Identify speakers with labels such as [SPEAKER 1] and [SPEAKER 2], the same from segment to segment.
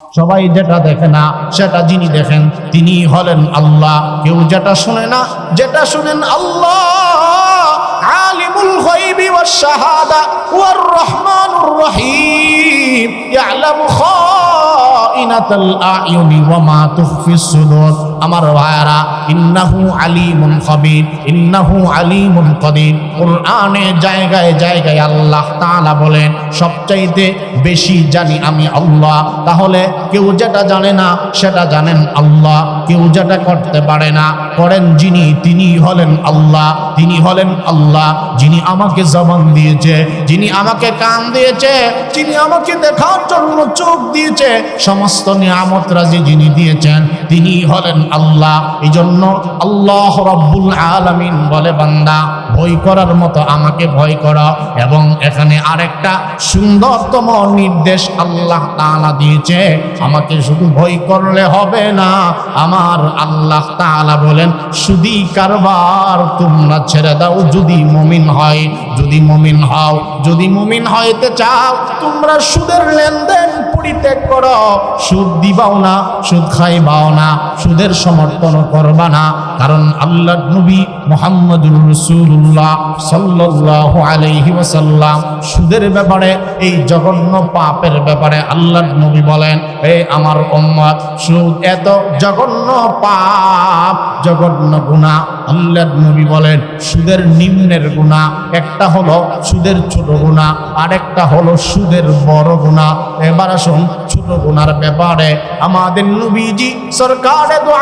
[SPEAKER 1] সবাই যেটা দেখে না, সেটা যিনি দেখেন, তিনি হলেন আল্লাহ। কেউ যেটা শুনে না, যেটা শুনেন আল্লাহ। আলিমুল গায়বি ওয়াস শাহাদা ওয়ার রহমানুর রহিম। ইয়ালামু খাইনাতাল আয়ুনি ওয়া মা তুখফিস সুদুর। আমার ভাইয়ারা, ইন্নাহু আলিমুন খাবির, ইন্নাহু আলিমুন কদির। কোরআনে জায়গায় জায়গায় আল্লাহ তাআলা বলেন, সবচাইতে বেশি জানি আমি আল্লাহ। তাহলে কেউ যেটা জানে না, সেটা জানেন আল্লাহ। কেউ যেটা করতে পারে না, করেন যিনি, তিনি হলেন আল্লাহ। তিনি হলেন আল্লাহ, যিনি আমাকে জবান দিয়েছে, যিনি আমাকে কান দিয়েছে, যিনি আমাকে দেখার জন্য চোখ দিয়েছে, সমস্ত নিয়ামত রাজি যিনি দিয়েছেন, তিনি হলেন আল্লাহ। এই জন্য আল্লাহ রব্বুল আলামিন বলে, বান্দা, ভয় করার মতো আমাকে ভয় করা। এবং এখানে আরেকটা সুন্দরতম নির্দেশ আল্লাহ তাআলা দিয়েছে, আমাকে শুধু ভয় করলে হবে না। আমার আল্লাহ তাআলা বলেন শুধু কারবার তোমরা ছেড়ে দাও যদি মমিন হয়, যদি মমিন হও, যদি মমিন হইতে চাও, তোমরা সুদের লেনদেন পরিত্যাগ করো। সুদ দিবাও না, সুদ খাইবাও না, সুদের সমর্থন করবা না। কারণ আল্লাহ নবী মোহাম্মদুর রসুল্লাহ সাল্লাহ আলাইহি ওয়াসাল্লাম সুদের ব্যাপারে, এই জঘন্য পাপের ব্যাপারে আল্লাহ নবী বলেন, এ আমার উম্মত, সুদ এত জঘন্য পাপ, জঘন্য গুণা আল্লাহ নবী বলেন, সুদের নিম্নের গুণা একটা হলো সুদের ছোট গুণা আরেকটা হলো সুদের বড় গুণা এবার আসুন, ছোট গুণার ব্যাপারে আমাদের নবীজি সরকারে দো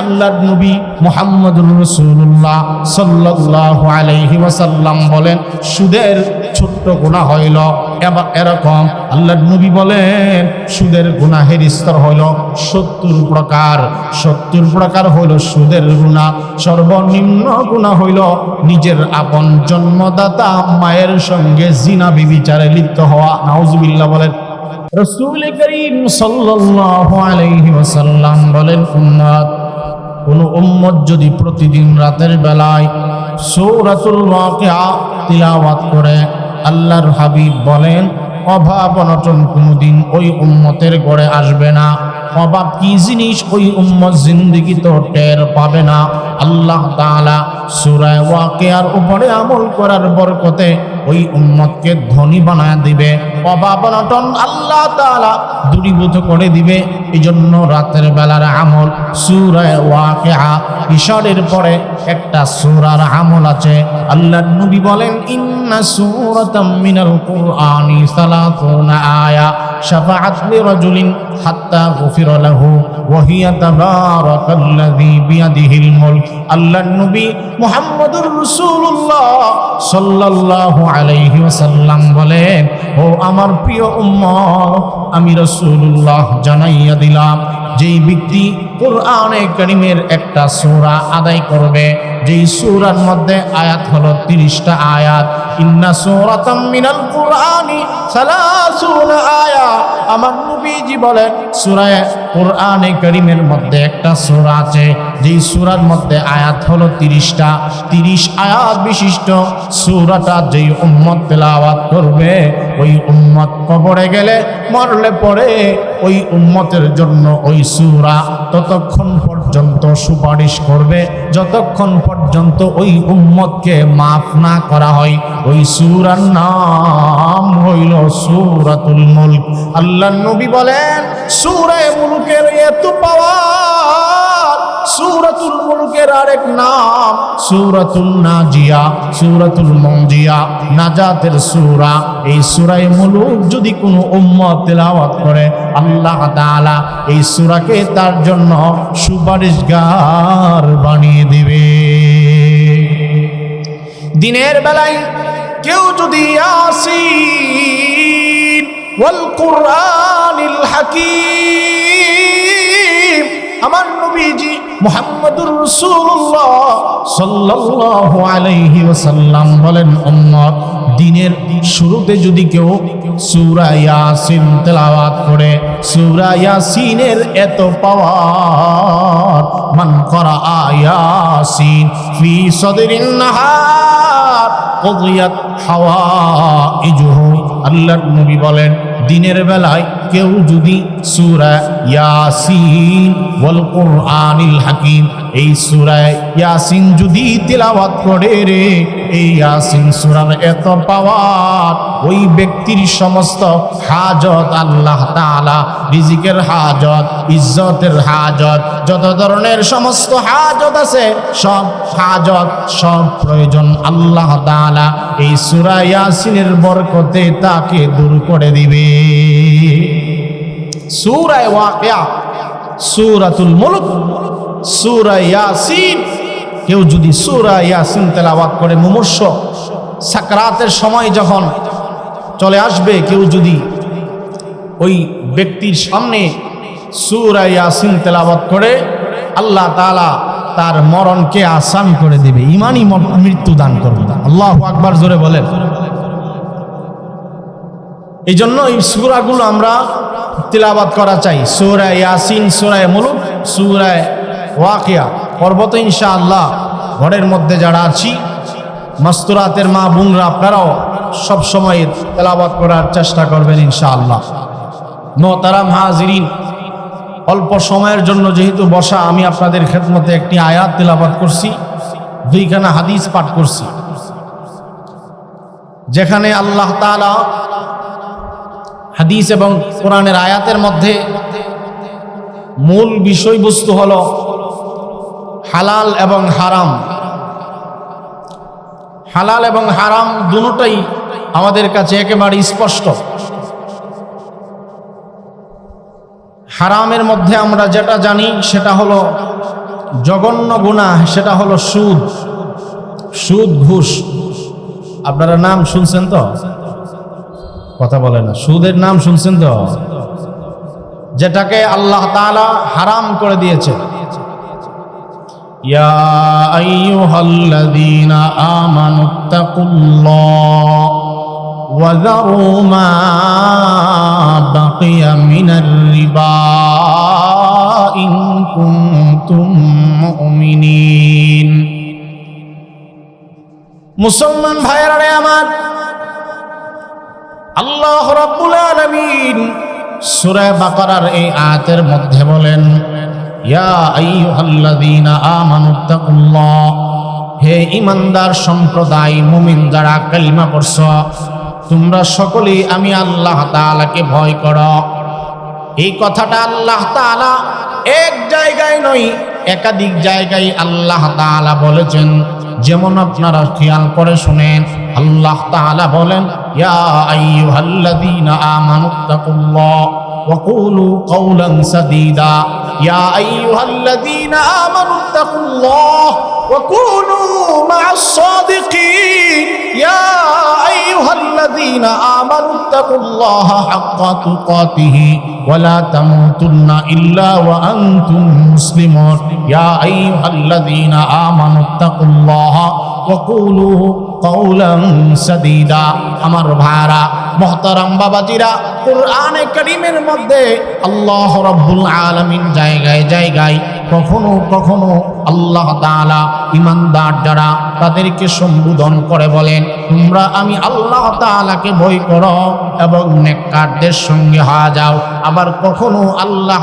[SPEAKER 1] আল্লাহর নবী মুহাম্মদুর রাসূলুল্লাহ সাল্লাল্লাহু আলাইহি ওয়াসাল্লাম বলেন, সুদের ছোট্ট গুনাহ হইল। এবার এরকম আল্লাহর নবী বলেন, সুদের গুনাহের স্তর হইল সত্তর প্রকার। সত্তর প্রকার হইল সুদের গুনাহ, সর্বনিম্ন গুনাহ হইল নিজের আপন জন্মদাতা মায়ের সঙ্গে জিনা বিবিচারে লিপ্ত হওয়া। নাউজুবিল্লাহ বলেন। রসুল করিম সাল্লাল্লাহু আলাইহি ওয়াসাল্লাম বলেন, উম্মত কোন উম্মত যদি প্রতিদিন রাতের বেলায় সৌরাতুল ওয়াকিয়া তিলাওয়াত করে, আল্লাহর হাবিব বলেন, অভাব অনটন কোনোদিন ওই উম্মতের গড়ে আসবে না। অভাব কি জিনিস? ওই উম্মত জিন্দিগি তো টের পাবে না। আল্লাহ তাআলা সূরা ওয়াকিয়ার উপরে আমল করার বরকতে ওই উম্মতকে ধনী বানায় দিবে, অভাব আল্লাহ তাআলা দূরীভূত করে দিবে। এই জন্য রাতের বেলার আমল সূরা ওয়াকিয়া ঈশ্বরের পরে একটা সূরার আমল আছে। আল্লাহ নবী বলেন, ইন্না সূরাতাম মিনাল কুরআনি সালাতুনা আয়া, শাফাআত লিরাজুলিন হাত্তা গুফিরা লাহু, ওয়া হিয়া তাবারাকাল্লাযী বিয়াদিহিল মুলক। আল্লাহর নবী মুহাম্মদুর রাসূলুল্লাহ সাল্লাল্লাহু আলাইহি ওয়াসাল্লাম বলেন, ও আমার প্রিয় উম্মত, আমি রাসূলুল্লাহ জানাইয়া দিলাম, যেই ব্যক্তি কোরআনে করিমের একটা সূরা আদায় করবে, যেই সূরার মধ্যে আয়াত হলো 30টা আয়াত, ইন্না সূরাতাম মিনাল কুরআনি সালাসুনা আয়া। আমার নবীজি বলেন সূরা কোরআনে করিমের মধ্যে একটা সূরা আছে, যেই সূরার মধ্যে আয়াত হলো 30টা 30 আয়াত বিশিষ্ট সূরাটা যেই উম্মত তেলাওয়াত করবে, ওই উম্মত কবরে গেলে মরলে পরে ওই উম্মতের জন্য ওই সূরা ততক্ষণ পর্যন্ত সুপারিশ করবে। যতক্ষণ পর্যন্ত ওই উম্মতকে মাফ না করা হয়, ওই সূরার নাম হইল সূরাতুল মুলক। আল্লাহ নবী বলেন মুলকের এত পাওয়ার মুলকের আরেক নাম নাজিয়া নাজাতের এই মুলুক যদি কোনো উম্মত তেলাওয়াত করে, আল্লাহ তাআলা এই সূরাকে তার জন্য সুপারিশগার বানিয়ে দিবে। দিনের বেলায় কেউ যদি ইয়াসিন, ওয়াল কুরআনিল হাকীম, আমার নবীজি মুহাম্মদুর রাসূলুল্লাহ সাল্লাল্লাহু আলাইহি ওয়াসাল্লাম বলেন, উম্মত, দিনের শুরুতে যদি কেউ সূরা ইয়াসিন তেলাওয়াত করে, সূরা ইয়াসিনের এত পাওয়ার মান করা ইয়াসিন ফি সদরিন নাহার কদিয়াত হাওয়াইজুহু। আল্লাহর নবী বলেন দিনের বেলায় কেউ যদি সূরা ইয়াসিন ওয়াল কুরআনিল হাকিম, এই সূরা ইয়াসিন যদি তিলাওয়াত করে রে, এই ইয়াসিন সূরার এত পাওয়ার, ওই ব্যক্তির সমস্ত হাজত আল্লাহ তাআলা, রিজিকের হাজত, ইজ্জতের হাজত, যত ধরনের সমস্ত হাজত আছে, সব হাজত, সব প্রয়োজন আল্লাহ তাআলা এই সূরা ইয়াসিনের বরকতে তাকে দূর করে দিবে। সূরা ওয়াকিয়া, সূরাতুল মুলক সূরা ইয়াসিন। কেউ যদি সূরা ইয়াসিন তেলাওয়াত করে মুমূর্ষ, সাকরাতের সময় যখন চলে আসবে, কেউ যদি ওই ব্যক্তির সামনে সূরা ইয়াসিন তেলাওয়াত করে, আল্লাহ তালা তার মরণকে আসান করে দেবে। ইমানই মৃত্যু দান করবে। আল্লাহ আকবার জোরে বলেন। এই জন্য এই সুরাগুলো আমরা তিলাবাত করা চাই। সুরায় ইয়াসিন সুরায় মুলুক সুরায় ওয়াকিয়া। পর্বত ইনশা আল্লাহ ঘরের মধ্যে যারা আছি, মাস্তুরাতের মা বোনরা, আপনারাও সব সময় তেলাবাত করার চেষ্টা করবেন ইনশা আল্লাহ মহতারাম হাজিরিন, অল্প সময়ের জন্য যেহেতু বসা, আমি আপনাদের খেদমতে একটি আয়াত তেলাবাত করছি, দুইখানা হাদিস পাঠ করছি। যেখানে আল্লাহ তাআলা হাদিস এবং কোরআনের আয়াতের মধ্যে মূল বিষয়বস্তু হল হালাল এবং হারাম। হালাল এবং হারাম দুটোই আমাদের কাছে একেবারে স্পষ্ট। হারামের মধ্যে আমরা যেটা জানি সেটা হলো জঘন্য গুণা সেটা হলো সুদ। সুদ, ঘুষ। আপনারা নাম শুনছেন তো? কথা বলে না। সুদের নাম শুনছেন তো? যেটাকে আল্লাহ তাআলা হারাম করে দিয়েছে। ইয়া আইয়ুহাল্লাযীনা আমানুত্তাকুল্লাহ আল্লাহ রাব্বুল আলামিন সূরা বাকারার এই আয়াতের মধ্যে বলেন, ইয়া আইয়ুহাল্লাযীনা আমানুত্তাকুল্লাহ হে ইমানদার সম্প্রদায়, মুমিন যারা কালিমা পড়ছ, তোমরা সকলেই আমি আল্লাহ তাআলাকে ভয় করো। এই কথাটা আল্লাহ তাআলা এক জায়গায় নয়, একাধিক জায়গায় আল্লাহ তাআলা বলেছেন। যেমন আপনারা খেয়াল করে শুনেন, আল্লাহ তাআলা বলেন يا أيها الذين آمنوا اتقوا الله وقولوا قولا سديدا. يا أيها الذين آمنوا اتقوا الله وكونوا مع الصادقين. يا أيها الذين آمنوا اتقوا الله حق تقاته. ولا تموتن إلا وأنتم مسلمون يا أيها الذين آمنوا اتقوا الله وقولوا قولا سديدا আমার ভাইরা মহতারাম বাবাজিরা কোরআনে করিমের মধ্যে আল্লাহ রব্বুল আলামিন জায়গায় জায়গায় কখনো কখনো আল্লাহ তাআলা ইমানদার যারা তাদেরকে সম্বোধন করে বলেন তোমরা আমি আল্লাহ তাআলাকে ভয় করো এবং নেককারদের সঙ্গে হয়ে যাও আবার কখনো আল্লাহ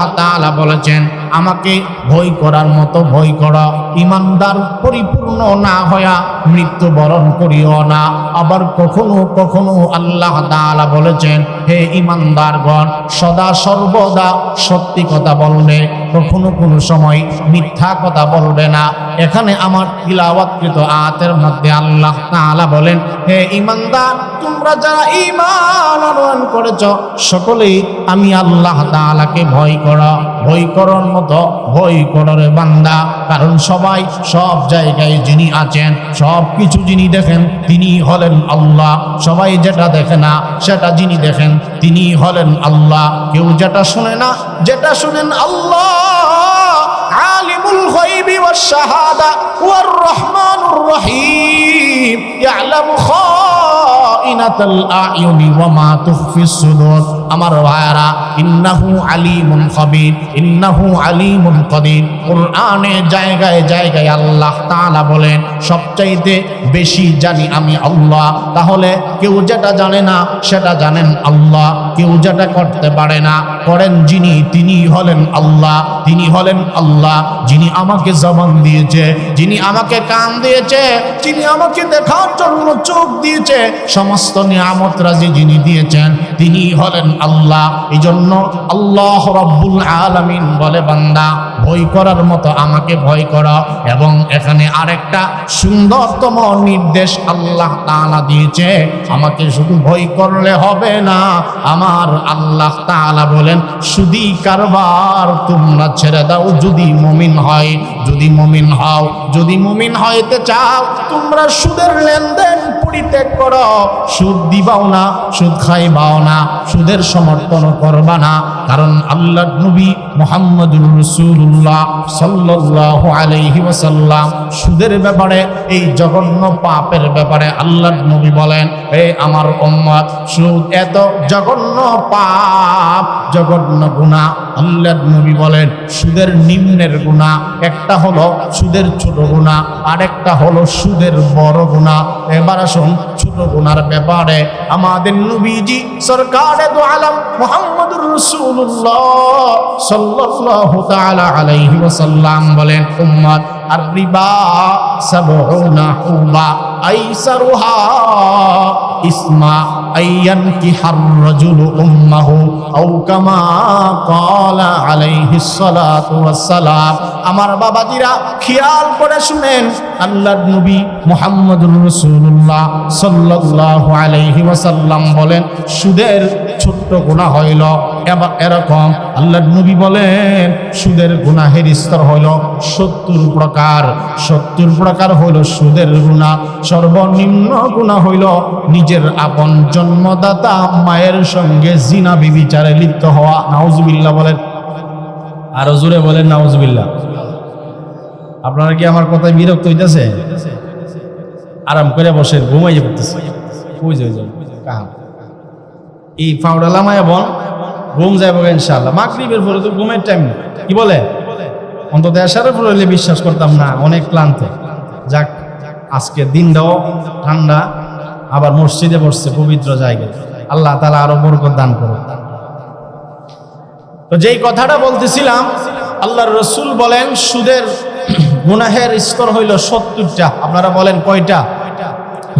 [SPEAKER 1] বলেছেন আমাকে ভয় করার মতো ভয় করা। ইমানদার পরিপূর্ণ না হয়া মৃত্যুবরণ করিও না। আবার কখনো কখনো আল্লাহ তাআলা বলেছেন, হে ইমানদারগণ, সদা সর্বদা সত্যি কথা বলবে, কখনো কোনো সময় মিথ্যা কথা বলবে না। এখানে আমার তিলাওয়াতকৃত আয়াতের মধ্যে আল্লাহ তাআলা বলেন, হে ইমানদার, তোমরা যারা ঈমান আনয়ন করেছ, সকলেই আমি আল্লাহ তাআলাকে ভয় করা। ভয় করার মতো ভয় কররে বান্দা। কারণ সবাই সব জায়গায় যিনি আছেন, সব কিছু যিনি দেখেন, তিনি হলেন আল্লাহ। সবাই যেটা দেখে না, সেটা যিনি দেখেন, তিনি হলেন আল্লাহ। কেউ যেটা শুনে না, যেটা শুনেন আল্লাহ। আলিমুল গায়বি ওয়াশ শাহাদা ওয়ার রহমানুর রহিম। ইয়ালামু খাইনাতাল আয়ুনি ওয়া মা তুখফিস সুদুর। আমার ভাইরা ইন্নাহু আলিমুন খাবির, ইন্নাহু আলিমুন কদির। কোরআনে জায়গায় জায়গায় আল্লাহ তাআলা বলেন, সবচাইতে বেশি জানি আমি আল্লাহ। তাহলে কেউ যেটা জানে না, সেটা জানেন আল্লাহ। কেউ যেটা করতে পারে না, করেন যিনি, তিনি হলেন আল্লাহ। তিনি হলেন আল্লাহ, যিনি আমাকে জবান দিয়েছে, যিনি আমাকে কান দিয়েছে, যিনি আমাকে দেখার জন্য চোখ দিয়েছে, সমস্ত নিয়ামত রাজি যিনি দিয়েছেন, তিনি হলেন আল্লাহ। এই জন্য আল্লাহ রব্বুল আলামিন বলে, বান্দা, ভয় করার মতো আমাকে ভয় করা এবং এখানে আরেকটা সুন্দরতম নির্দেশ আল্লাহ তাআলা দিয়েছে। আমাকে শুধু ভয় করলে হবে না, আমার আল্লাহ তাআলা বলেন, সুদি কারবার তোমরা ছেড়ে দাও যদি মমিন হয়, যদি মমিন হও, যদি মমিন হইতে চাও, তোমরা সুদের লেনদেন পরিত্যাগ করো। সুদ দিবাও না, সুদ খাইবাও না, সুদের সমর্থন করবা না। কারণ আল্লাহ নবী মোহাম্মদুর রসুল্লাহ সাল্লাল্লাহু আলাইহি ওয়াসাল্লাম সুদের ব্যাপারে, এই জঘন্য পাপের ব্যাপারে আল্লাহ নবী বলেন, এ আমার উম্মত, সুদ এত জঘন্য পাপ, জঘন্য গুনাহ। আল্লাহ নবী বলেন, সুদের নিম্নের গুনাহ, একটা হলো সুদের ছোট গুনাহ, আরেকটা হলো সুদের বড় গুনাহ। এবার আসুন, ছোট গুনার ব্যাপারে আমাদের নবীজি সরকারে দো আলম মোহাম্মদুর রাসূলুল্লাহ সাল্লাল্লাহু তাআলা আলাইহি ওয়াসাল্লাম বলেন উম্মত আর রিবা সাবউনা হুবা আইসারুহা। ইসমা আইয়ান কি হার রাজুলু উম্মাহু, আও কামা ক্বালা আলাইহিস সালাতু ওয়াসসালাম। আমার বাবাজিরা খেয়াল করে শুনেন, আল্লাহর নবী মুহাম্মদুর রাসূলুল্লাহ সাল্লাল্লাহু আলাইহি ওয়াসাল্লাম বলেন, সুদের ছোট্ট গুনাহ হইল। এবার এরকম আল্লাহর নবী বলেন, সুদের গুনাহের স্তর হইল সত্তর প্রকার। সত্তর প্রকার হইল সুদের গুনাহ, সর্বনিম্ন গুনাহ হইল নিজের আপন জন্মদাতা মায়ের সঙ্গে জিনা বিবিচারে লিপ্ত হওয়া নাউজুবিল্লাহ বলেন।
[SPEAKER 2] আরও জোরে বলেন নাউজুবিল্লাহ। আপনারা কি আমার কথায় বিরক্ত হইতেছে? আরাম করে বসেন ঘুমাই পড়তেছে। ওই যে ওই যে, কাহা? এই ফাউডা লামায় বল ঘুম যাইব ইনশাল্লাহ মাগরিবের পরে তো ঘুমের টাইম কি বলে? অন্তত এসারের পরে বিশ্বাস করতাম না অনেক ক্লান্ত। যাক আজকে দিনটাও ঠান্ডা। আবার মসজিদে বসছে পবিত্র জায়গায়। আল্লাহ তালা আরও বরকত দান করুন
[SPEAKER 1] তো যেই কথাটা বলতেছিলাম, আল্লাহর রসুল বলেন, সুদের গুনাহের স্তর হইল সত্তরটা। আপনারা বলেন কয়টা?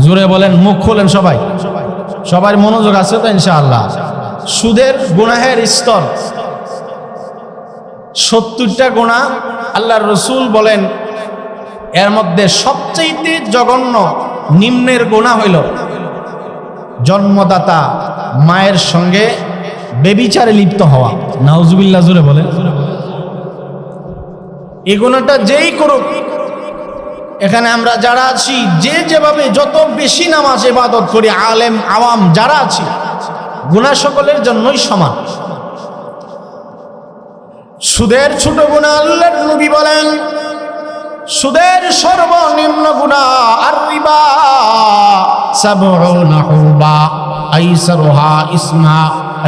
[SPEAKER 2] জোরে বলেন, মুখ খোলেন সবাই।
[SPEAKER 1] সবার মনোযোগ আছে তো ইনশাআল্লাহ। সুদের গুনাহের স্তর। সত্তরটা গুণা আল্লাহর রসুল বলেন, এর মধ্যে সবচেয়ে জঘন্য নিম্নের গোনা হইল জন্মদাতা মায়ের সঙ্গে বেবিচারে লিপ্ত হওয়া।
[SPEAKER 2] নাউজুবিল্লাহ জোরে বলেন।
[SPEAKER 1] এ গুণাটা যেই করুক এখানে আমরা যারা আছি যে যেভাবে যত বেশি নামাজ ইবাদত করি আলেম আওয়াম যারা আছি গুণা সকলের জন্যই সমান। সুদের ছোট গুণা আল্লাহ নবী বলেন সুদের সর্বনিম্ন গুণা আর রিবা। সাবউনা হুবা আইসারুহা ইসমা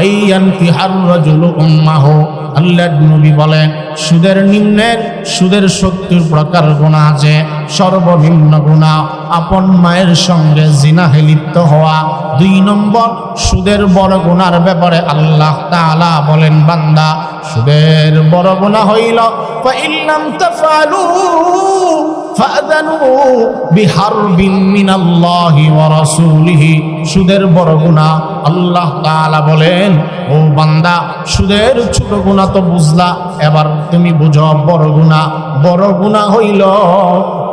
[SPEAKER 1] আইয়ান্তি হার রাজুলু উম্মাহু। আল্লাহ নবী বলেন, সুদের নিম্নের সুদের সত্তর প্রকার গুণা আছে, সর্বনিম্ন গুণা আপন মায়ের সঙ্গে জিনাহে লিপ্ত হওয়া। দুই নম্বর, সুদের বড় গুণার ব্যাপারে আল্লাহ তাআলা বলেন, বান্দা, সুদের বড় গুণা হইল ফাইল্লাম তাফআলু ফাআযানু বিহারবিন মিনাল্লাহি ওয়া রাসূলিহি। সুদের বড় গুনাহ আল্লাহ তাআলা বলেন, ও বান্দা, সুদের ছোট গুনাহ তো বুঝলা। এবার তুমি বুঝো, বড় গুনাহ বড় গুনাহ হইল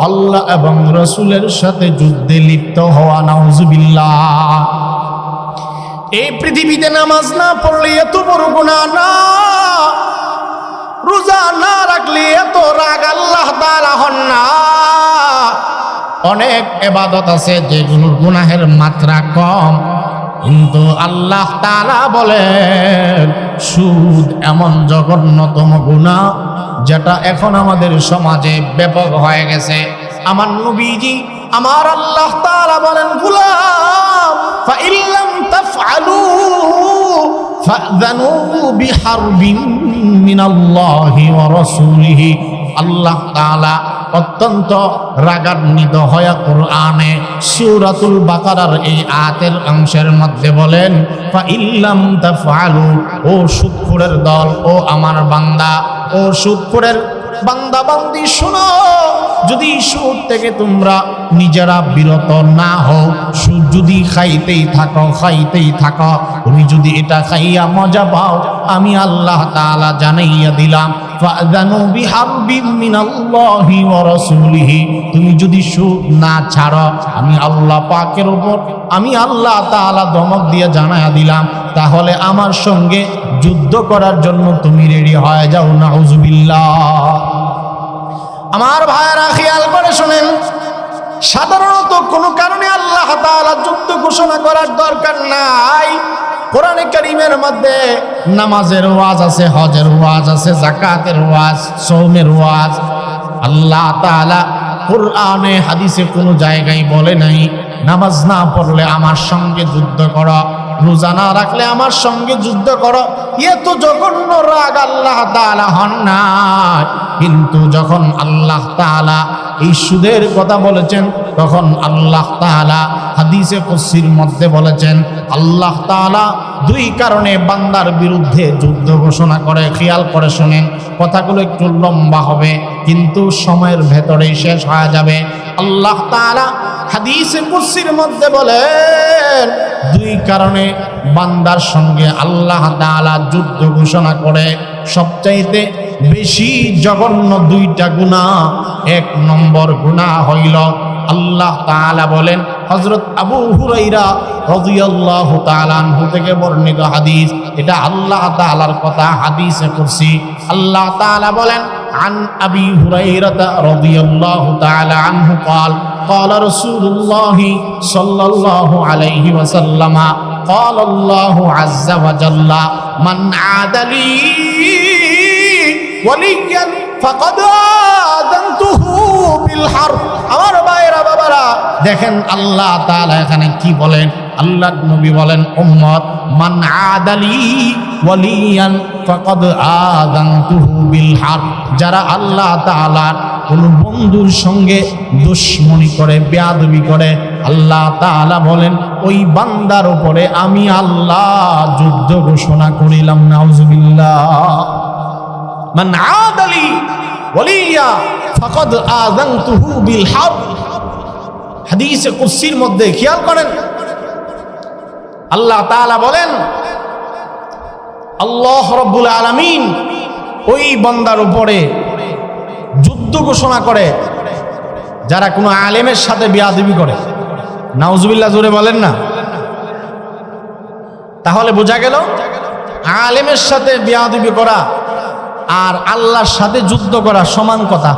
[SPEAKER 1] আল্লাহ এবং রসুলের সাথে যুদ্ধে লিপ্ত হওয়া, নাউজুবিল্লাহ। এই পৃথিবীতে নামাজ না পড়লে এত বড় গুনাহ না। রোজা না রাখলে এত রাগ আল্লাহ তাআলা হন না। অনেক এবাদত আছে, যেগুলোর গুনাহের মাত্রা কম। কিন্তু আল্লাহ তারা বলেন, সুদ এমন জঘন্যতম গুণা যেটা এখন আমাদের সমাজে ব্যাপক হয়ে গেছে। আমার নবীজি, আমার আল্লাহ তাআলা বলেন, গুলাম, ফাইল্লাম তাফআলু ফাযানু বিহারবিন মিনাল্লাহি ওয়া রাসূলিহি। আল্লাহ তাআলা অত্যন্ত রাগান্বিত হয়ে কোরআনে সূরাতুল বাকারার এই আয়াতের অংশের মধ্যে বলেন, ফাইল্লাম তাফআলু, ও সুদখোরের দল, ও আমার বান্দা, ও সুদখোরের বান্দা বান্দি শোনো। যদি সুদ থেকে তোমরা নিজেরা বিরত না হও সুদ যদি খাইতেই থাকো খাইতেই থাকো, তুমি যদি এটা খাইয়া মজা পাও, আমি আল্লাহ তাআলা জানাইয়া দিলাম। ফাযানু বিহারবিম তুমি যদি সুদ না ছাড়ো, আমি আল্লাহ পাকের উপর, আমি আল্লাহ তাআলা ধমক দিয়ে জানাইয়া দিলাম। তাহলে আমার সঙ্গে যুদ্ধ করার জন্য তুমি রেডি হয়ে যাও না নাউজুবিল্লাহ। আমার ভাইয়েরা, খেয়াল করে শোনেন, সাধারণত কোনো কারণে আল্লাহ তাআলা যুদ্ধ ঘোষণা করার দরকার নাই। কোরআনে করিমের মধ্যে নামাজের ওয়াজ আছে, হজের ওয়াজ আছে জাকাতের ওয়াজ সৌমের ওয়াজ। আল্লাহ তালা কোরআনে, হাদিসে কোনো জায়গায় বলে নাই, নামাজ না পড়লে আমার সঙ্গে যুদ্ধ করো। রোজা না রাখলে আমার সঙ্গে যুদ্ধ করো। এ তো জঘন্য রাগ আল্লাহ তাআলা হন না। কিন্তু যখন আল্লাহ তাআলা এই সুদের কথা বলেছেন, তখন আল্লাহ তাআলা হাদিসে কুসির মধ্যে বলেছেন, আল্লাহ তাআলা দুই কারণে বান্দার বিরুদ্ধে যুদ্ধ ঘোষণা করে। খেয়াল করে শোনেন, কথাগুলো একটু লম্বা হবে, কিন্তু সময়ের ভেতরেই শেষ হয়ে যাবে। আল্লাহ তাআলা হাদিসে কুসির মধ্যে বলেন, দুই কারণে বান্দার সঙ্গে আল্লাহ তাআলা যুদ্ধ ঘোষণা করে, সবচাইতে বেশি জঘন্য দুইটা গুণা এক নম্বর গুণা হইল, আল্লাহ তাআলা বলেন, হযরত আবু হুরাইরা রাদিয়াল্লাহু তাআলা আনহু থেকে বর্ণিত হাদিস। এটা আল্লাহ তাআলার কথা, হাদিসে কুরসি। আল্লাহ তাআলা বলেন عن أبي هريرة رضي الله تعالى عنه قال قال رسول الله صلى الله عليه وسلم قال الله عز وجل من عاد لي وليا فقد آذنته بالحرب আমার ভাইরা বাবারা দেখেন আল্লাহ তাআলা এখানে কি বলেন আল্লাহ নবী বলেন উম্মত মান আদালি ওয়ালিয়ান ফাকাদ আযানতুহু বিল হারব যারা আল্লাহ তাআলার কোন বন্ধুর সঙ্গে দুশ্মনী করে, বেয়াদবি করে, আল্লাহ তাআলা বলেন, ওই বান্দার উপরে আমি আল্লাহ যুদ্ধ ঘোষণা করিলাম, নাউজুবিল্লাহ। মান আদালি ওয়ালিয়া ফাকাদ আযানতুহু বিল হারব হাদিসে কুরসির মধ্যে খেয়াল করেন, আল্লাহ তাআলা বলেন আল্লাহ রব্বুল আলামিন ওই বন্দার উপরে যুদ্ধ ঘোষণা করে, যারা কোনো আলেমের সাথে বিয়াদবি করে। নাউজুবিল্লাহ, জোরে বলেন না। তাহলে বোঝা গেল, আলেমের সাথে বিয়াদবি করা আর আল্লাহর সাথে যুদ্ধ করা সমান কথা।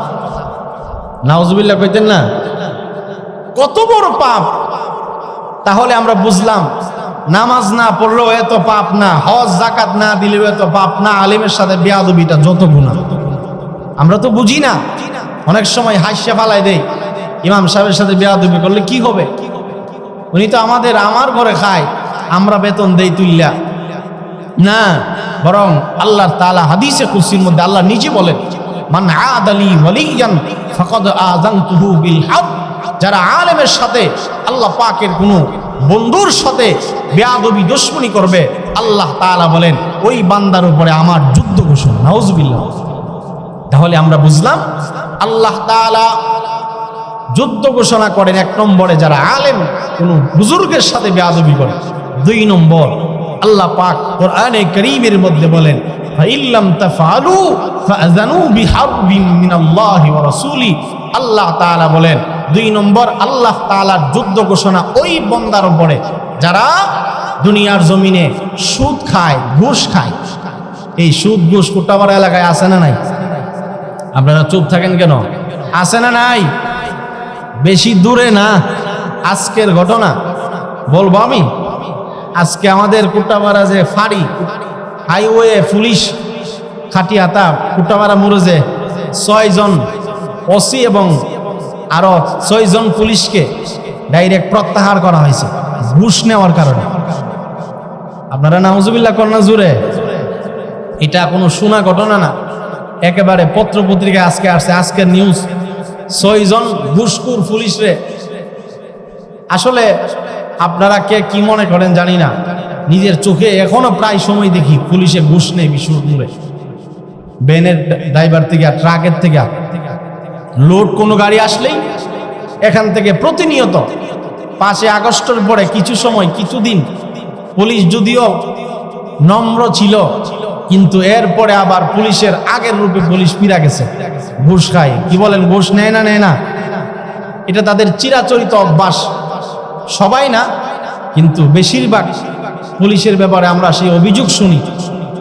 [SPEAKER 1] নাউজুবিল্লাহ, কইতেন না? কত বড় পাপ। তাহলে আমরা বুঝলাম নামাজ না পড়লেও এত পাপ না, হজ জাকাত না দিলেও এত পাপ না, আলিমের সাথে বেয়াদবিটা যত গুণা আমরা তো বুঝি না। অনেক সময় হাসিয়া ফালাই দেই। ইমাম সাহেবের সাথে বেয়াদবি করলে কি হবে? উনি তো আমাদের, আমার ঘরে খায়। আমরা বেতন দেই তুইল্লা না, বরং আল্লাহর তালা হাদিসে খুশির মধ্যে আল্লাহ নিজে বলেন। মান আদালি ওয়ালিয়ান ফাকাদ আযানতুহু বিল হক যারা আলেমের সাথে, আল্লাহ পাকের কোনো বন্ধুর সাথে বেয়াদবি, দুশ্মনী করবে, আল্লাহ তাআলা বলেন, ওই বান্দার উপরে আমার যুদ্ধ ঘোষণা। নাউজুবিল্লাহ। তাহলে আমরা বুঝলাম, আল্লাহ তাআলা যুদ্ধ ঘোষণা করেন এক নম্বরে যারা আলেম, কোন বুজুর্গের সাথে বেয়াদবি করে। দুই নম্বর, আল্লাহ পাক কোরআনে করিমের মধ্যে বলেন ফাইল্লাম তাফআলু ফাআযানু বিহারবিন মিনাল্লাহি ওয়া রাসূলি। আল্লাহ তাআলা বলেন, দুই নম্বর, আল্লাহ তাআলার যুদ্ধ ঘোষণা ওই বন্দার উপরে, যারা দুনিয়ার জমিনে সুদ খায়, ঘুষ খায়। এই সুদ, ঘুষ কুটাবার এলাকায় আছে না নাই? আপনারা চুপ থাকেন কেন? আছে না নাই? বেশি দূরে না? আজকের ঘটনা, বলব আমি?
[SPEAKER 2] আজকে আমাদের কুট্টামারা যে ফাঁড়ি হাইওয়ে, পুলিশ, খাটিয়াতা কুট্টামারা মুরজে ছয়জন ওসি এবং আরও ছয়জন পুলিশকে ডাইরেক্ট প্রত্যাহার করা হয়েছে, ঘুষ নেওয়ার কারণে। আপনারা নাউজুবিল্লাহ কন্যা জুড়ে এটা কোনো শোনা ঘটনা না। একেবারে পত্র পত্রিকা আজকে আসছে, আজকের নিউজ। ছয়জন ঘুষকুর পুলিশরে। আসলে আপনারা কে কি মনে করেন জানি না। নিজের চোখে এখনও প্রায় সময় দেখি পুলিশে ঘুষ নেই বিষ্ণুপুরে বেনের ড্রাইভার থেকে, ট্রাকের থেকে। লোড কোনো গাড়ি আসলেই এখান থেকে প্রতিনিয়ত পাঁচে আগস্টের পরে কিছু সময় কিছুদিন পুলিশ যদিও নম্র ছিল, কিন্তু এরপরে আবার পুলিশের আগের রূপে পুলিশ ফিরা গেছে। ঘুষ খায়। কি বলেন, ঘুষ নেয় না নেয় না? এটা তাদের চিরাচরিত অভ্যাস। সবাই না, কিন্তু বেশিরভাগ পুলিশের ব্যাপারে আমরা সেই অভিযোগ শুনি।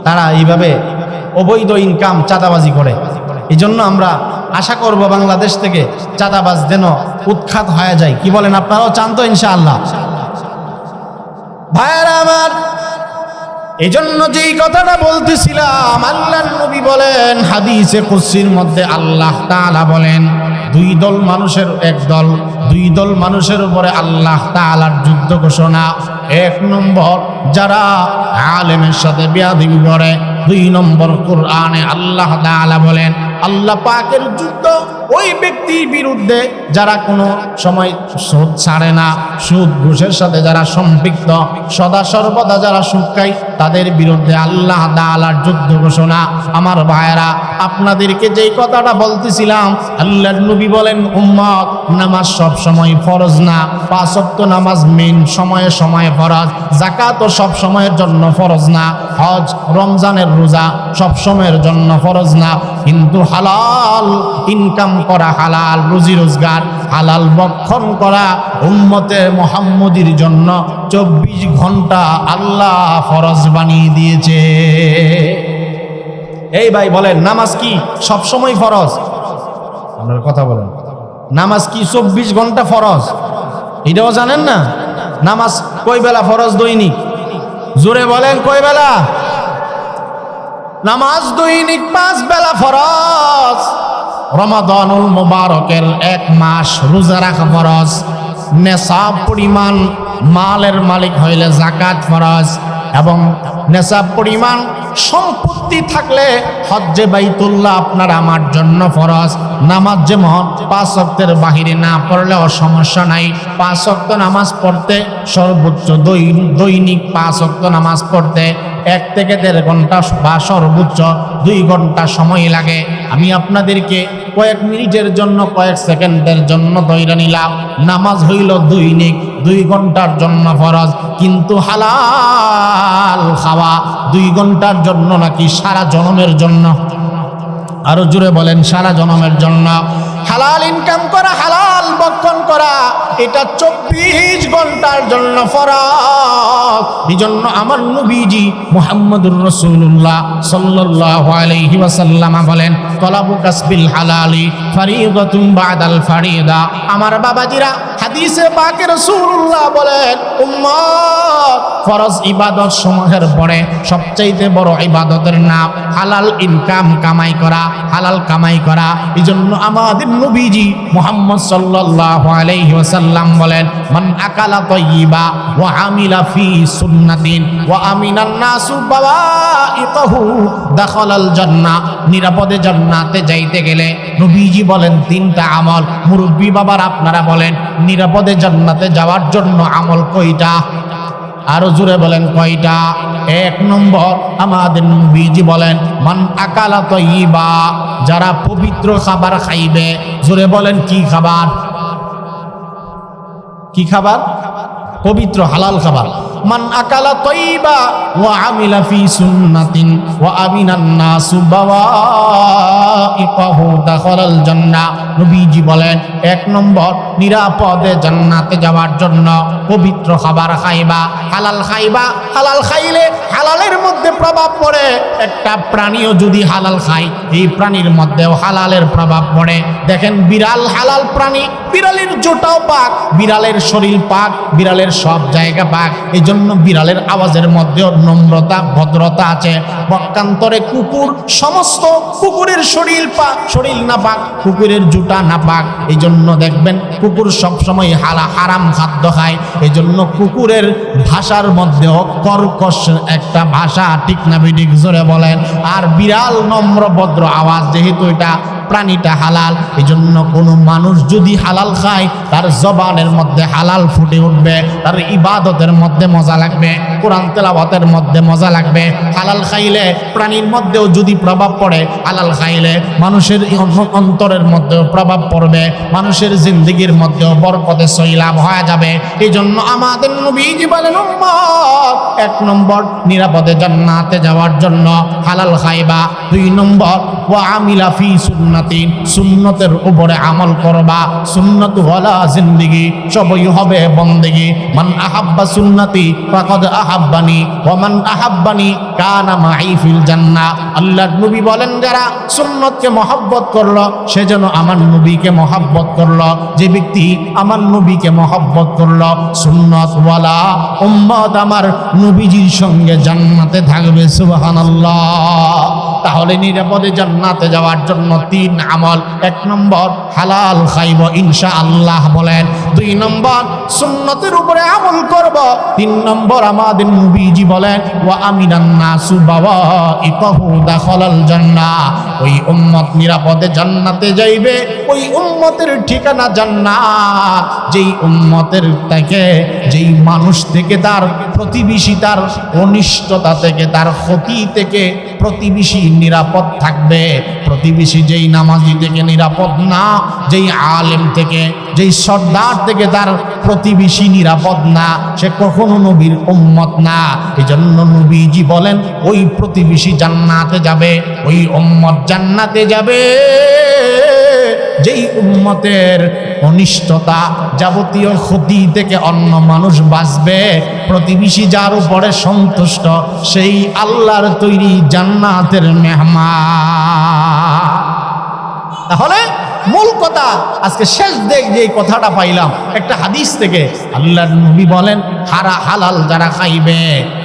[SPEAKER 2] তারা এইভাবে অবৈধ ইনকাম চাঁদাবাজি করে। এই জন্য আমরা আশা করব বাংলাদেশ থেকে চাঁদাবাজ যেন উৎখাত হয়ে যায়। কি বলেন আপনারাও? চান তো ইনশাআল্লাহ। ভাইয়ারা আমার এই জন্য যেই কথাটা বলতেছিলাম আল্লাহ নবী বলেন, হাদিসে কুরসির মধ্যে আল্লাহ তাআলা বলেন, দুই দল মানুষের এক দল, দুই দল মানুষের উপরে আল্লাহ তাআলার যুদ্ধ ঘোষণা। এক নম্বর, যারা আলেমের সাথে বিয়াদিবি করে। দুই নম্বর, কোরআনে আল্লাহ তাআলা বলেন, আল্লাহ পাকের যুদ্ধ ওই ব্যক্তির বিরুদ্ধে যারা কোনো সময় সুদ ছাড়ে না, সুদ ঘুষের সাথে যারা সম্পৃক্ত, সদা সর্বদা যারা সুদ খায়, তাদের বিরুদ্ধে আল্লাহ দালার যুদ্ধ ঘোষণা। আমার ভাইয়েরা, আপনাদেরকে যেই কথাটা বলতেছিলাম আল্লাহ নবী বলেন, উম্মত, নামাজ সব সময় ফরজ না। পাঁচ ওয়াক্ত নামাজ মেন সময়ে সময়ে ফরজ। জাকাতও সব সময়ের জন্য ফরজ না। হজ, রমজানের রোজা সব সময়ের জন্য ফরজ না। কিন্তু হালাল ইনকাম করা হালাল, রুজি রোজগার, হালাল বক্ষণ করা উম্মতে মোহাম্মদির জন্য চব্বিশ ঘণ্টা আল্লাহ ফরজ বানিয়ে দিয়েছে। এই ভাই বলেন, নামাজ কি সব সময় ফরজ? আপনার কথা বলেন। নামাজ কি চব্বিশ ঘণ্টা ফরজ? এটাও জানেন না? নামাজ কই বেলা ফরজ দৈনিক? জোরে বলেন কই বেলা? নামাজ দৈনিক পাঁচ বেলা ফরজ। রমাদানুল মুবারকের এক মাস রোজা রাখা ফরজ নেশাব পরিমাণ মালের মালিক হইলে জাকাত ফরজ এবং নেশাব পরিমাণ সম্পত্তি থাকলে হজ্জে বাইতুল্লাহ আপনার আমার জন্য ফরজ। নামাজ যেমন পাঁচ অক্টের বাহিরে না পড়লেও সমস্যা নাই। পাঁচ অক্ট নামাজ পড়তে সর্বোচ্চ দৈনিক পাঁচ অক্ট নামাজ পড়তে এক থেকে দেড় ঘণ্টা বা সর্বোচ্চ দুই ঘণ্টা সময় লাগে। আমি আপনাদেরকে কয়েক মিনিটের জন্য, কয়েক সেকেন্ডের জন্য দৈরা নিলাম। নামাজ হইল দৈনিক দুই ঘণ্টার জন্য ফরজ। কিন্তু হালাল খাওয়া দুই ঘণ্টার জন্য নাকি সারা জনমের জন্য? আরও জুড়ে বলেন, সারা জনমের জন্য। হালাল ইনকাম করা, হালাল বক্ষণ করা এটা চব্বিশ ঘণ্টার জন্য এই জন্য আমার নবীজি মুহাম্মদুর রসুল্লাহ সাল্লাল্লাহু আলাইহি ওয়াসাল্লাম বলেন, তলাবু কাসবিল হালালি ফারিদাতুম বাদাল ফারিদা। আমার বাবাজিরা হাদিসে পাকে রাসূলুল্লাহ বলেন, উম্মত, ফরজ ইবাদত সমূহের পরে সবচাইতে বড় ইবাদতের নাম হালাল ইনকাম কামাই করা, হালাল কামাই করা। এই জন্য আমাদের নবীজি মোহাম্মদ সাল্লাল্লাহু আলাইহি ওয়াসাল্লাম বলেন, মান আকালা তাইয়িবা ওয়া আমিলা ফি সুন্নাতিন ওয়া আমিনান নাসু বাওয়াইতাহু, দাখালাল জান্নাহ, নিরাপদে জান্নাতে যাইতে গেলে নবীজি বলেন তিনটা আমল। মুরব্বী বাবার আপনারা বলেন, নিরাপদে জান্নাতে যাওয়ার জন্য আমল কয়টা? আরও জুড়ে বলেন, কয়টা? এক নম্বর, আমাদের নবীজি বলেন, মান আকালা তৈবা যারা পবিত্র খাবার খাইবে। জুড়ে বলেন, কি খাবার? কি খাবার? পবিত্র হালাল খাবার। মান আকালা তৈবা ওয়া আমিলা ফি সুন্নাতিন ওয়া আমিনান নাসু বাওয়াইকাহু দাখালাল জান্নাহ। নবীজি বলেন, এক নম্বর, নিরাপদে জান্নাতে যাওয়ার জন্য পবিত্র খাবার খাইবা, হালাল খাইবা, হালাল খাইলে হালালের মধ্যে প্রভাব পড়ে। একটা প্রাণীও যদি হালাল খায়, এই প্রাণীর মধ্যেও হালালের প্রভাব পড়ে। দেখেন, বিড়াল হালাল প্রাণী, বিড়ালের জোটাও পাক, বিড়ালের শরীর পাক, বিড়ালের সব জায়গা পাক। এই
[SPEAKER 1] জন্য বিড়ালের আওয়াজের মধ্যেও নম্রতা, ভদ্রতা আছে। পক্ষান্তরে কুকুর, সমস্ত কুকুরের শরীর পা, শরীর না পাক কুকুরের জুটা না পাক এই জন্য দেখবেন কুকুর সবসময় হারা, হারাম খাদ্য খায়। এই জন্য কুকুরের ভাষার মধ্যেও কর্কশ একটা ভাষা, ঠিক না বিডিক জোরে বলেন। আর বিড়াল নম্র, ভদ্র আওয়াজ, যেহেতু এটা প্রাণীটা হালাল এই জন্য কোনো মানুষ যদি হালাল খায়, তার জবানের মধ্যে হালাল ফুটে উঠবে, তার ইবাদতের মধ্যে মজা লাগবে, কোরআন তেলাওয়াতের মধ্যে মজা লাগবে। হালাল খাইলে প্রাণীর মধ্যেও যদি প্রভাব পড়ে, হালাল খাইলে মানুষের অন্তরের মধ্যেও প্রভাব পড়বে, মানুষের জিন্দগির মধ্যেও বরকতে সইলাভ হয়ে যাবে। এই জন্য আমাদের নবীজি বলেন এক নম্বর নিরাপদে জান্নাতে যাওয়ার জন্য হালাল খাইবা, দুই নম্বর ও আমিলা ফি সুন্নাতি সুন্নতের উপরে আমল করবা। সুন্নত ওয়ালা জিন্দিগি, সবই হবে বন্দেগি। মান আহাব্বা সুন্নতি, ফাকাদ আহাব্বানি। ওয়া মান আহাব্বানি কানা মাই ফিল জান্নাহ আল্লাহর নবী বলেন, যারা সুন্নতকে মহব্বত করল, সে যেন আমার নবীকে মহব্বত করল। যে ব্যক্তি আমার নবীকে মহব্বত করল, সুন্নত ওয়ালা উম্মত আমার নবীজির সঙ্গে জান্নাতে থাকবে, সুবহানাল্লাহ। তাহলে নিরাপদে জান্নাতে যাওয়ার জন্য তিন আমল। এক নম্বর, হালাল খাইব ইনশা আল্লাহ বলেন। দুই নম্বর, সুন্নতের উপরে আমল করব। তিন নম্বর, আমাদের নবীজি বলেন, ওয়া আমিনান নাসু বাবা ইকাহু দাখালাল জান্নাহ। ওই উম্মত নিরাপদে জান্নাতে যাইবে। ওই উম্মতের ঠিকানা জান্নাত। যেই উম্মতের থেকে, যেই মানুষ থেকে তার প্রতিবেশী, তার অনিষ্টতা থেকে, তার ক্ষতি থেকে প্রতিবেশী নিরাপদ থাকবে। প্রতিবেশী যেই নামাজি থেকে নিরাপদ না, যেই আলেম থেকে, যেই সর্দার থেকে তার প্রতিবেশী নিরাপদ না, সে কখনো নবীর উম্মত না। এই জন্য নবীজি বলেন, ওই প্রতিবেশী জান্নাতে যাবে, ওই উম্মত জান্নাতে যাবে। যেই উম্মতের অনিষ্টতা যাবতীয় ক্ষতি থেকে অন্য মানুষ বাঁচবে, প্রতিবেশী যার উপরে সন্তুষ্ট, সেই আল্লাহর তৈরি জান্নাতের মেহমান। তাহলে মূল কথা, আজকে শেষ দেখ যে কথাটা পাইলাম, একটা হাদিস থেকে। আল্লাহর নবী বলেন, হারা হালাল যারা খাইবে,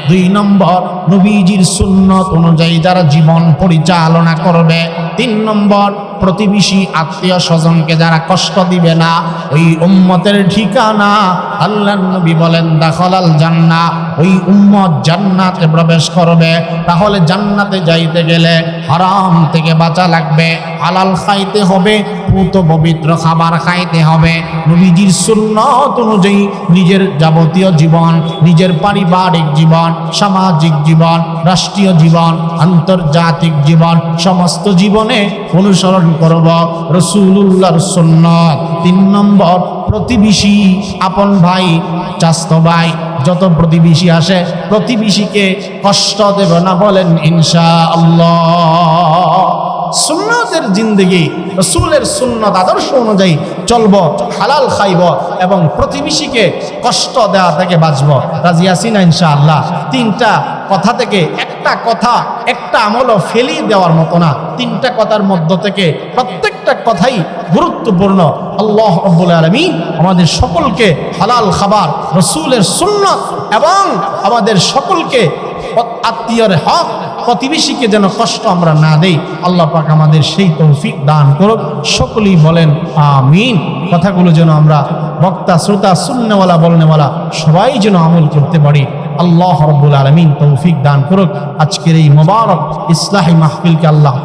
[SPEAKER 1] দুই নম্বর, নবীজির সুন্নত অনুযায়ী যারা জীবন পরিচালনা করবে তিন নম্বর, প্রতিবেশী আত্মীয় স্বজনকে যারা কষ্ট দিবে না, ওই উম্মতের ঠিকানা আল্লাহ নবী বলেন, দাখলাল জান্না ওই উম্মত জান্নাতে প্রবেশ করবে, তাহলে জান্নাতে যাইতে গেলে হারাম থেকে বাঁচা লাগবে, হালাল খাইতে হবে, পুত পবিত্র খাবার খাইতে হবে। নবীজির সুন্নত অনুযায়ী নিজের যাবতীয় জীবন, নিজের পারিবারিক জীবন, সামাজিক জীবন, রাষ্ট্রীয় জীবন, আন্তর্জাতিক জীবন, সমস্ত জীবনে অনুসরণ করব। রসুল্লাহর সুন্নত। তিন নম্বর, প্রতিবেশী আপন ভাই, চাস্ত যত প্রতিবেশী আসে, প্রতিবেশীকে কষ্ট দেব না বলেন ইনশা আল্লাহ সুন্নতের জিন্দগি, রসুলের সুন্নত আদর্শ অনুযায়ী চলব, হালাল খাইব এবং প্রতিবেশীকে কষ্ট দেওয়া থেকে বাঁচব। রাজি আসি না ইনশাআল্লাহ? তিনটা কথা থেকে একটা কথা, একটা আমলও ফেলিয়ে দেওয়ার মতো না। তিনটা কথার মধ্য থেকে প্রত্যেকটা কথাই গুরুত্বপূর্ণ। আল্লাহ রব্বুল আলমী আমাদের সকলকে হালাল খাবার, রসুলের সুন্নত এবং আমাদের সকলকে আত্মীয়র হক, প্রতিবেশীকে যেন কষ্ট আমরা না দেই। আল্লাহ পাক আমাদের সেই তৌফিক দান করুক। সকলেই বলেন, আমিন। কথাগুলো যেন আমরা বক্তা, শ্রোতা শূন্যওয়ালা বলনেওয়ালা, সবাই যেন আমল করতে পারে। আল্লাহ রব্বুল আলমিন তৌফিক দান করুক। আজকের এই মোবারক ইসলাহী মাহফিলকে আল্লাহ